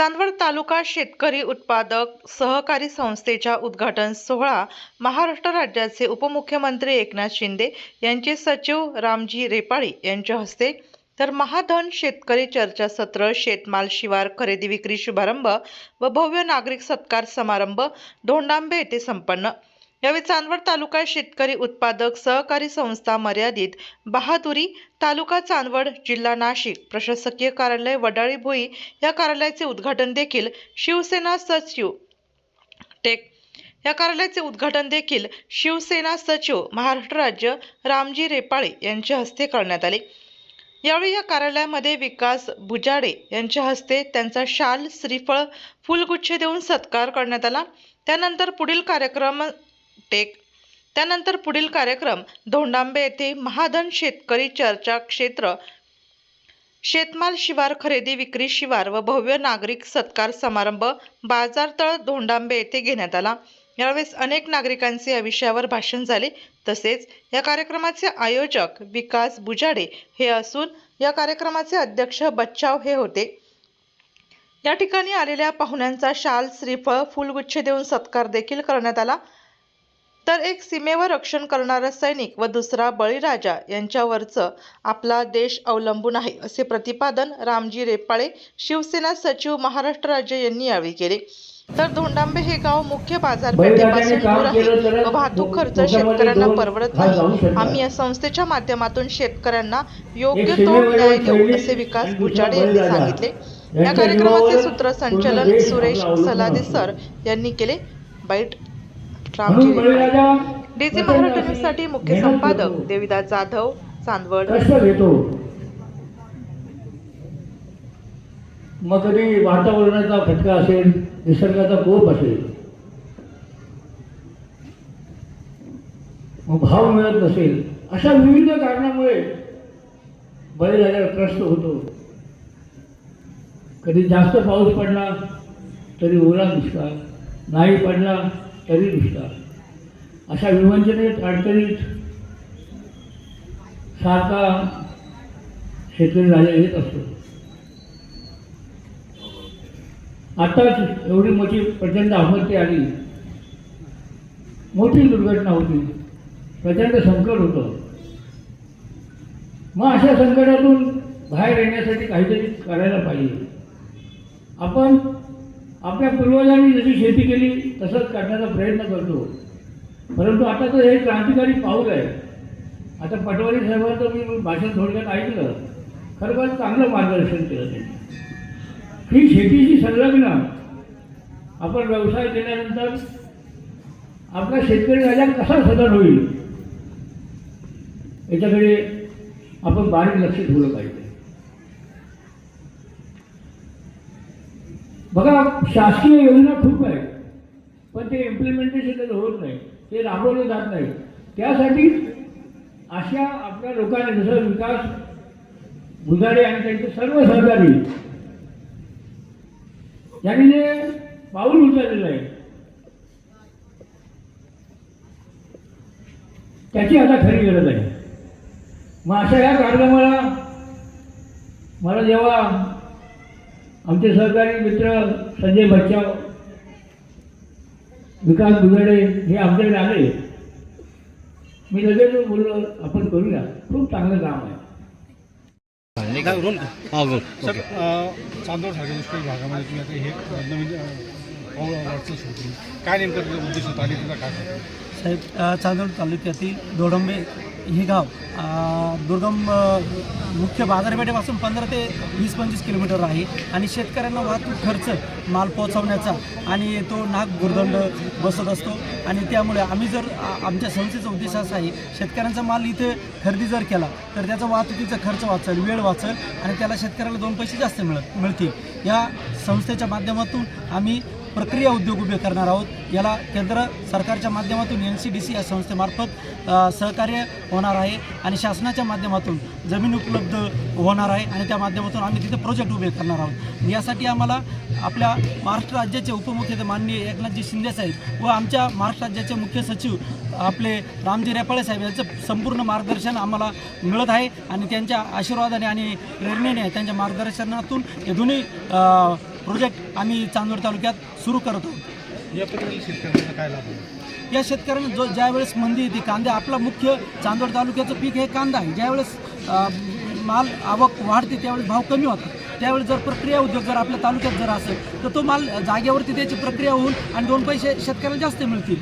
चांदवड तालुका शेतकरी उत्पादक सहकारी संस्थेच्या उद्घाटन सोहळा महाराष्ट्र राज्याचे उपमुख्यमंत्री एकनाथ शिंदे यांचे सचिव रामजी रेपाळी यांच्या हस्ते तर महाधन शेतकरी चर्चासत्र शेतमाल शिवार खरेदी विक्री शुभारंभ व भव्य नागरिक सत्कार समारंभ धोंडांबे येथे संपन्न. यावेळी चांदवड तालुका शेतकरी उत्पादक सहकारी संस्था मर्यादित बहादुरी तालुका चांदवड जिल्हा नाशिक प्रशासकीय कार्यालय वडाळी भोई या कार्यालयाचे उद्घाटन देखील शिवसेना सचिव टेक या कार्यालयाचे उद्घाटन देखील शिवसेना सचिव महाराष्ट्र राज्य रामजी रेपाळे यांच्या हस्ते करण्यात आले. यावेळी या कार्यालयामध्ये विकास बुजाडे यांच्या हस्ते त्यांचा शाल श्रीफळ फुलगुच्छ देऊन सत्कार करण्यात आला. त्यानंतर पुढील कार्यक्रम टेक त्यानंतर पुढील कार्यक्रम धोंडांबे येथे महाधन शेतकरी चर्चा क्षेत्र शेतमाल शिवार खरेदी विक्री शिवार व भव्य नागरिक सत्कार समारंभ बाजारतळ धोंडांबे येथे घेण्यात आला. यावेळेस अनेक नागरिकांचे या विषयावर भाषण झाले. तसेच या कार्यक्रमाचे आयोजक विकास बुजाडे हे असून या कार्यक्रमाचे अध्यक्ष बच्चाव हे होते. या ठिकाणी आलेल्या पाहुण्यांचा शाल श्रीफळ फुलगुच्छ देऊन सत्कार देखील करण्यात आला. तर एक सीमेवर रक्षण करणारा सैनिक व दुसरा बळीराजा यांच्यावरचं आपला देश अवलंबून आहे असे प्रतिपादन रामजी रेपाळे शिवसेना सचिव महाराष्ट्र राज्य यांनी यावेळी केले. तर धोंडांबे हे गाव मुख्य बाजारपेठेपासून दूर आहे व वाहतूक खर्च शेतकऱ्यांना परवडत नाही. आम्ही या संस्थेच्या माध्यमातून शेतकऱ्यांना योग्य तो न्याय देऊ असे विकास बुचाडे यांनी सांगितले. या कार्यक्रमाचे सूत्रसंचालन सुरेश सलादे सर यांनी केले. बाईट रामजी. डीजी महाराष्ट्र न्यूजसाठी मुख्य संपादक देविदास जाधव चांदवड. घेतो. मग कधी वातावरणाचा फटका असेल निसर्गाचा कोप असेल मग भाव मिळत नसेल अशा विविध कारणामुळे बळी झाल्यावर त्रस्त होतो. कधी जास्त पाऊस पडला तरी ओला दुष्काळ. नाही पडला तरी दुष्काळ अशा विवंचनेत अडचणीत सारखा शेतकरी राजा येत असतो. आताच एवढी मोठी प्रचंड आपत्ती आली. मोठी दुर्घटना होती. प्रचंड संकट होतं. मग अशा संकटातून बाहेर येण्यासाठी काहीतरी करायला पाहिजे. आपण आपल्या पूर्वजांनी जशी शेती केली तसंच करण्याचा प्रयत्न करतो. परंतु आता तर हे क्रांतिकारी पाऊल आहे. आता पटवारी साहेबांचं मी भाषण थोडक्यात ऐकलं. खरोखर चांगलं मार्गदर्शन केलं त्यांनी. ही शेतीशी संलग्न आपण व्यवसाय केल्यानंतर आपला शेतकरी राजा कसा सदन होईल? याच्याकडे आपण बारीक लक्ष ठेवलं पाहिजे. बघा शासकीय योजना खूप आहे पण ते इम्प्लिमेंटेशन त्याचं होत नाही ते राबवले जात नाही. त्यासाठी अशा आपल्या लोकांनी जसं विकास बुधाडे आणि त्यांचे सर्व सहकारी यांनी जे पाऊल उचललेलं आहे त्याची आता खरी गरज आहे. मग अशा या कार्यक्रमाला मला जेव्हा आमचे सहकारी मित्र संजय बच्चाव विकास बुधाडे हे आमच्याकडे आले. मी लगेच बोललो आपण करूया. खूप चांगलं काम आहे. हा चांदोड भागामध्ये तुम्ही आता हे नवीन सुरू काय नेमकं उद्देश होता आणि काय साहेब चांदोड तालुक्यातील दोडंबे हे गाव दुर्गम मुख्य बाजारपेठेपासून पंधरा ते वीस पंचवीस किलोमीटर आहे आणि शेतकऱ्यांना वाहतूक खर्च माल पोहोचवण्याचा आणि तो नाग गुरदंड बसत असतो. आणि त्यामुळे आम्ही जर आमच्या संस्थेचा उद्देश असा आहे शेतकऱ्यांचा माल इथे खरेदी जर केला तर त्याचा वाहतुकीचा खर्च वाचल वेळ वाचल आणि त्याला शेतकऱ्याला दोन पैसे जास्त मिळत मिळतील. या संस्थेच्या माध्यमातून आम्ही प्रक्रिया उद्योग उभे करणार आहोत. याला केंद्र सरकारच्या माध्यमातून एन सी डी सी या संस्थेमार्फत सहकार्य होणार आहे आणि शासनाच्या माध्यमातून जमीन उपलब्ध होणार आहे आणि त्या माध्यमातून आम्ही तिथे प्रोजेक्ट उभे करणार आहोत. यासाठी आम्हाला आपल्या महाराष्ट्र राज्याचे उपमुख्य माननीय एकनाथजी शिंदे साहेब व आमच्या महाराष्ट्र राज्याचे मुख्य सचिव आपले रामजी रेपाळे साहेब यांचं संपूर्ण मार्गदर्शन आम्हाला मिळत आहे आणि त्यांच्या आशीर्वादाने आणि प्रेरणेने त्यांच्या मार्गदर्शनातून हे दोन्ही प्रोजेक्ट आम्ही चांदोड तालुक्यात सुरू करत आहोत. या शेतकऱ्यांना काय लाभ होईल? या शेतकऱ्यांना जो ज्यावेळेस मंदी येते कांदे आपला मुख्य चांदोड तालुक्याचं पीक हे कांदा आहे. ज्यावेळेस माल आवक वाढते त्यावेळेस भाव कमी होतात. त्यावेळेस जर प्रक्रिया उद्योग जर आपल्या तालुक्यात जर असेल तर तो माल जागेवरती त्याची प्रक्रिया होऊन आणि दोन पैसे शेतकऱ्याला जास्त मिळतील.